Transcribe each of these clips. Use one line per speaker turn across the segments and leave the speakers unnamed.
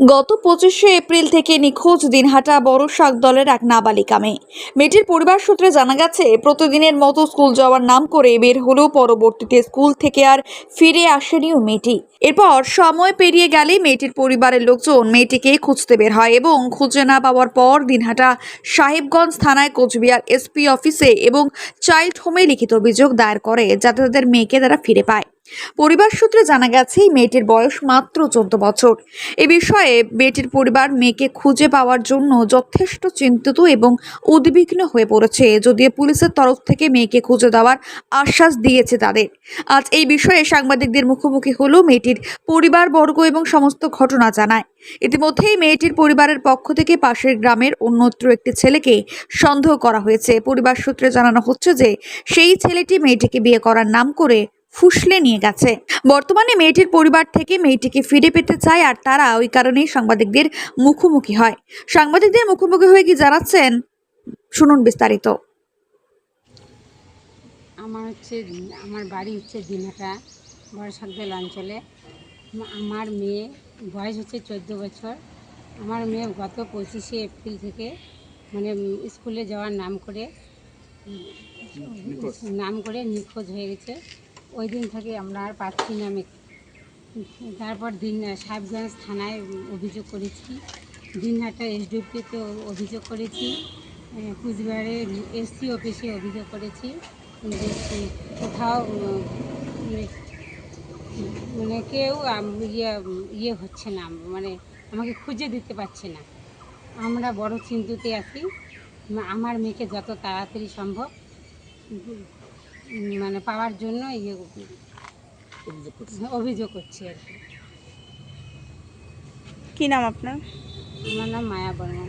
গত পঁচিশে এপ্রিল থেকে নিখোঁজ দিনহাটা বড় শাক দলের এক নাবালিকা মেয়ে মেয়েটির পরিবার সূত্রে জানা গেছে, প্রতিদিনের মতো স্কুল যাওয়ার নাম করে বের হলেও পরবর্তীতে স্কুল থেকে আর ফিরে আসেনিও মেয়েটি। এরপর সময় পেরিয়ে গেলে মেয়েটির পরিবারের লোকজন মেয়েটিকে খুঁজতে বের হয় এবং খুঁজে না পাওয়ার পর দিনহাটা সাহেবগঞ্জ থানায় কোচবিহার এসপি অফিসে এবং চাইল্ড হোমে লিখিত অভিযোগ দায়ের করে, যাতে তাদের মেয়েকে তারা ফিরে পায়। পরিবার সূত্রে জানা গেছে, এই মেয়েটির বয়স মাত্র চোদ্দ বছর। এ বিষয়ে মেয়েটির পরিবার মেয়েকে খুঁজে পাওয়ার জন্য যথেষ্ট চিন্তিত এবং উদ্বিগ্ন হয়ে পড়েছে। যদিও পুলিশের তরফ থেকে মেয়েকে খুঁজে দেওয়ার আশ্বাস দিয়েছে তাদের। আজ এই বিষয়ে সাংবাদিকদের মুখোমুখি হলো মেয়েটির পরিবারবর্গ এবং সমস্ত ঘটনা জানায়। ইতিমধ্যেই মেয়েটির পরিবারের পক্ষ থেকে পাশের গ্রামের অন্যত্র একটি ছেলেকে সন্দেহ করা হয়েছে। পরিবার সূত্রে জানানো হচ্ছে যে, সেই ছেলেটি মেয়েটিকে বিয়ে করার নাম করে ফুসলে নিয়ে গেছে। বর্তমানে মেয়েটির পরিবার থেকে মেয়েটিকে ফিরে পেতে চায় আর তারা ওই কারণেই সাংবাদিকদের মুখোমুখি হয়। সাংবাদিকদের মুখোমুখি হয়ে কি জানাচ্ছেন? শুনুন বিস্তারিত।
আমার হচ্ছে আমার বাড়ি হচ্ছে দিনহাটা বড়সাকদল অঞ্চলে। আমার মেয়ে বয়স হচ্ছে চোদ্দ বছর। আমার মেয়ে গত পঁচিশে এপ্রিল থেকে মানে স্কুলে যাওয়ার নাম করে নাম করে নিখোঁজ হয়ে গেছে। ওই দিন থেকে আমরা আর পাচ্ছি না মেয়েকে তারপর দিন, সাহেবগঞ্জ থানায় অভিযোগ করেছি। দিনহাটা এসডিপিতে অভিযোগ করেছি। কুচবিহারে এসসি অফিসে অভিযোগ করেছি। যে কোথাও মানে মানে কেউ ইয়ে ইয়ে হচ্ছে না মানে আমাকে খুঁজে দিতে পারছে না। আমরা বড় চিন্তিতে আছি। আমার মেয়েকে যত তাড়াতাড়ি সম্ভব মানে পাওয়ার জন্য ইয়ে অভিযোগ করছি। আর কি।
কী নাম আপনার?
আমার নাম মায়া বর্মন।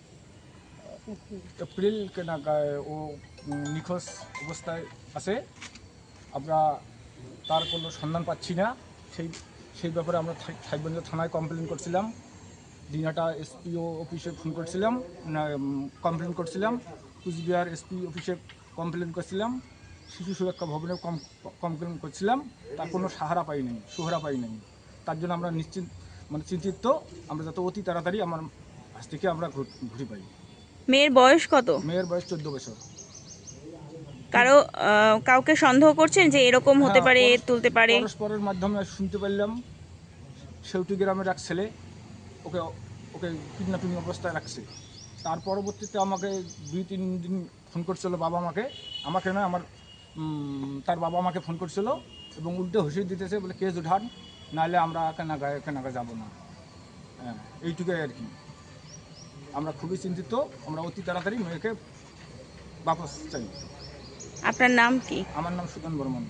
এপ্রিল কেনা ও নিখোঁজ অবস্থায় আছে। আমরা তার কোনো সন্ধান পাচ্ছি না। সেই সেই ব্যাপারে আমরা সাহেবগঞ্জ থানায় কমপ্লেন করছিলাম। দিনহাটা এসপিও অফিসে ফোন করছিলাম। কমপ্লেন করছিলাম। কুচবিহার এসপি অফিসে কমপ্লেন করছিলাম। শিশু সুরক্ষা ভবনে কম কমপ্লেন করছিলাম। তার কোনো সাহারা পাই নাই, সুহারা পাই নাই। তার জন্য আমরা নিশ্চিত মানে চিন্তিত। আমরা যত অতি তাড়াতাড়ি আমার কাছ থেকে আমরা ঘুরে পাই।
মেয়ের বয়স কত?
মেয়ের বয়স চোদ্দ বছর।
কারও কাউকে সন্দেহ করছেন যে এরকম হতে
হ্যাঁ,
পারে তুলতে পারে?
পরস্পরের মাধ্যমে শুনতে পারলাম সেউটি গ্রামের এক ছেলে ওকে ওকে কিডন্যাপিং অবস্থায় রাখছে। তার পরবর্তীতে আমাকে দুই তিন দিন ফোন করছিল বাবা আমাকে। আমাকে নয় আমার তার বাবা আমাকে ফোন করছিল এবং উল্টে হুঁশিয়ে দিতেছে বলে কেস উঠান নাহলে আমরা কেনাগায় কেনাগা যাব না। হ্যাঁ এইটুকুই আর কি। আমরা খুবই চিন্তিত আমরা অতি তাড়াতাড়ি মেয়েকে বাপস চাই।
আপনার নাম কি?
আমার নাম সুদন বর্মন।